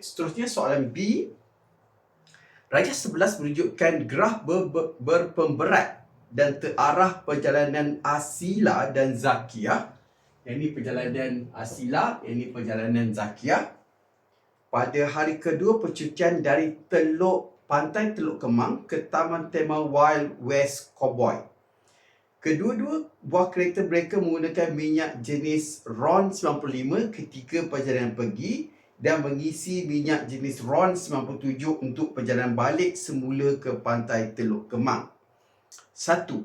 seterusnya soalan B. Rajah 11 menunjukkan graf ber, ber, berpemberat dan terarah perjalanan Asila dan Zakia. Yang ini perjalanan Asila, yang ini perjalanan Zakia. Pada hari kedua percutian dari Teluk Pantai Teluk Kemang ke Taman Tema Wild West Cowboy. Kedua-dua buah kereta mereka menggunakan minyak jenis RON 95 ketika perjalanan pergi dan mengisi minyak jenis RON 97 untuk perjalanan balik semula ke pantai Teluk Kemang. Satu,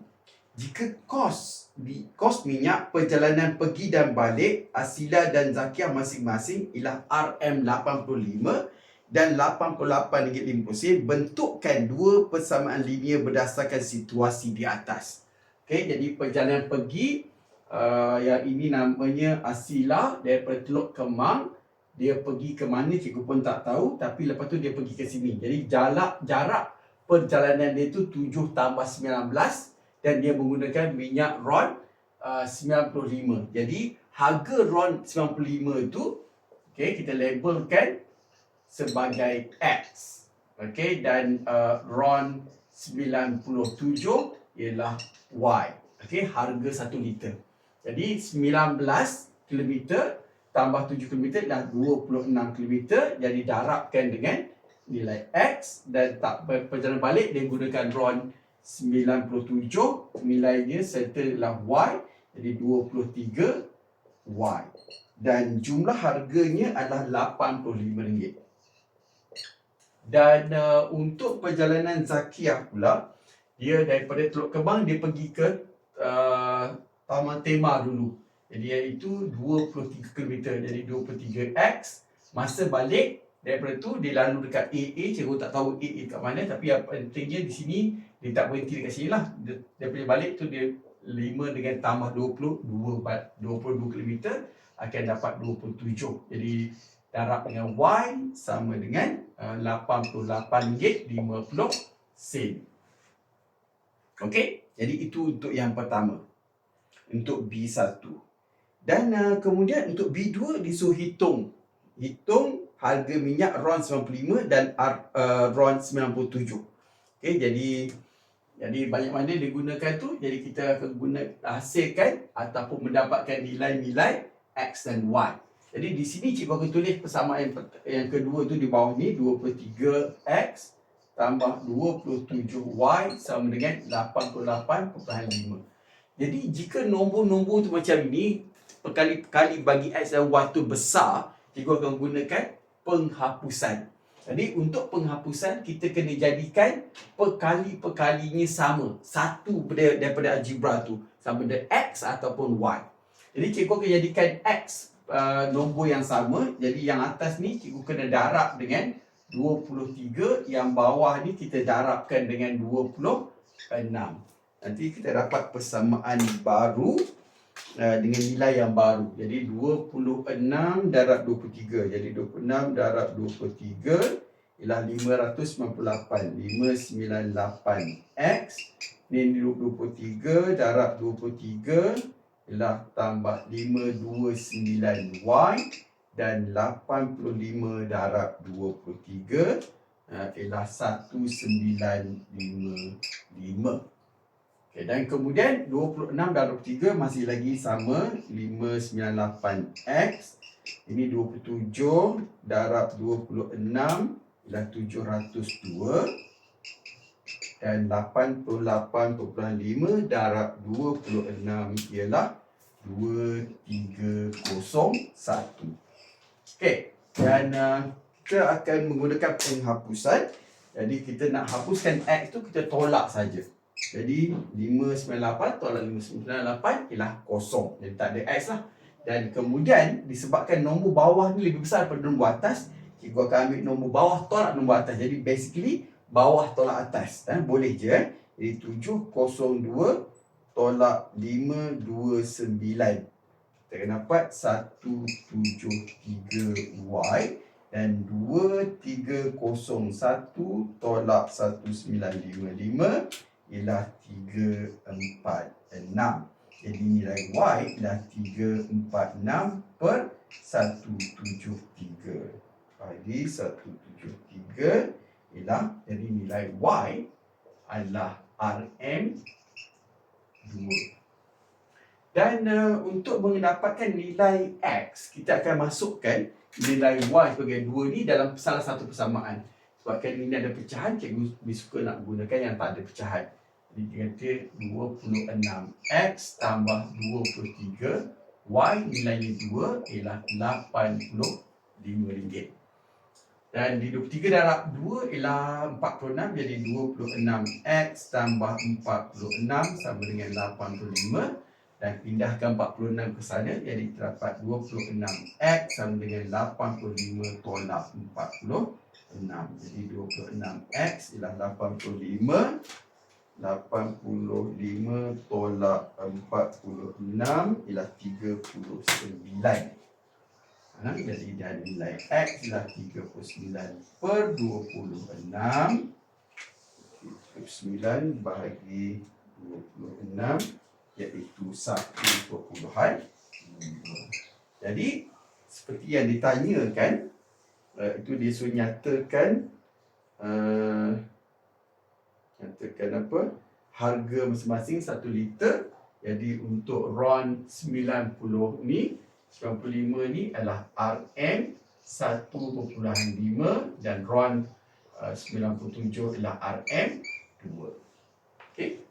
jika kos kos minyak perjalanan pergi dan balik Asila dan Zakia masing-masing ialah RM85 dan RM88.50 bentukkan dua persamaan linear berdasarkan situasi di atas. Okey, jadi perjalanan pergi uh, yang ini namanya Asila daripada Teluk Kemang. Dia pergi ke mana cikgu pun tak tahu tapi lepas tu dia pergi ke sini. Jadi jarak jarak perjalanan dia tu 7 tambah 19 dan dia menggunakan minyak RON uh, 95. Jadi harga RON 95 itu okey kita labelkan sebagai X. Okey dan uh, RON 97 ialah Y. Okey, harga 1 liter. Jadi 19 km tambah 7 km dah 26 km. Jadi darabkan dengan nilai X dan tak perjalanan balik dia gunakan RON 97 nilainya serta ialah Y jadi 23 Y dan jumlah harganya adalah RM85 dan uh, untuk perjalanan Zakiah pula dia daripada Teluk Kebang dia pergi ke uh, Taman Tema dulu. Jadi iaitu 23 km jadi 23x. Masa balik daripada tu dia lalu dekat AA, cikgu tak tahu AA kat mana tapi yang pentingnya di sini dia tak berhenti dekat sini lah. Daripada balik tu dia 5 dengan tambah 20, 2, 22 km akan dapat 27. Jadi darab dengan Y sama dengan uh, RM88.50 sen. Okey, jadi itu untuk yang pertama. Untuk B1. Dan uh, kemudian untuk B2 disuruh hitung. Hitung harga minyak RON 95 dan uh, RON 97. Okey, jadi jadi banyak mana digunakan tu, jadi kita akan guna hasilkan ataupun mendapatkan nilai-nilai X dan Y. Jadi di sini cikgu akan tulis persamaan yang, yang kedua tu di bawah ni 23X tambah 27Y sama dengan 88.5. Jadi jika nombor-nombor tu macam ni, berkali-kali bagi X dan Y tu besar, cikgu akan gunakan penghapusan. Jadi untuk penghapusan, kita kena jadikan perkali-perkalinya sama. Satu daripada algebra tu. Sama dengan X ataupun Y. Jadi cikgu akan jadikan X uh, nombor yang sama. Jadi yang atas ni cikgu kena darab dengan 23 yang bawah ni kita darabkan dengan 26 nanti kita dapat persamaan baru uh, dengan nilai yang baru. Jadi 26 darab 23 jadi 26 darab 23 ialah 598 598 x ni 23 darab 23 ialah tambah 529 y dan 85 darab 23 uh, ialah 1955. Okay, dan kemudian 26 darab 23 masih lagi sama 598x. Ini 27 darab 26 ialah 702 dan 88.5 darab 26 ialah 2301. Okey, dan uh, kita akan menggunakan penghapusan. Jadi kita nak hapuskan X tu kita tolak saja. Jadi 598 tolak 598 ialah kosong. Jadi tak ada X lah. Dan kemudian disebabkan nombor bawah ni lebih besar daripada nombor atas, cikgu akan ambil nombor bawah tolak nombor atas. Jadi basically bawah tolak atas. Eh? Boleh je. Eh? Jadi 702 tolak 529 kita akan dapat 173Y dan 2301 tolak 1955 ialah 346. Jadi nilai Y ialah 346 per 173. bahagi 173 ialah jadi nilai Y adalah RM 2. Dan uh, untuk mendapatkan nilai X, kita akan masukkan nilai Y sebagai 2 ni dalam salah satu persamaan. Sebabkan ini ada pecahan, cikgu lebih suka nak gunakan yang tak ada pecahan. Jadi dia kata 26X tambah 23 Y nilainya 2 ialah RM85. Dan di 23 darab 2 ialah 46 jadi 26X tambah 46 sama dengan 85 dan pindahkan 46 ke sana jadi terdapat 26X sama dengan 85 tolak 46 jadi 26X ialah 85 85 tolak 46 ialah 39 Ha, jadi dan nilai X ialah 39 per 26 39 bahagi 26 iaitu 1 perpuluhan Jadi seperti yang ditanyakan uh, itu dia suruh nyatakan uh, nyatakan apa harga masing-masing 1 liter jadi untuk RON 90 ni 95 ni adalah RM 1.5 dan RON uh, 97 adalah RM 2. Okey.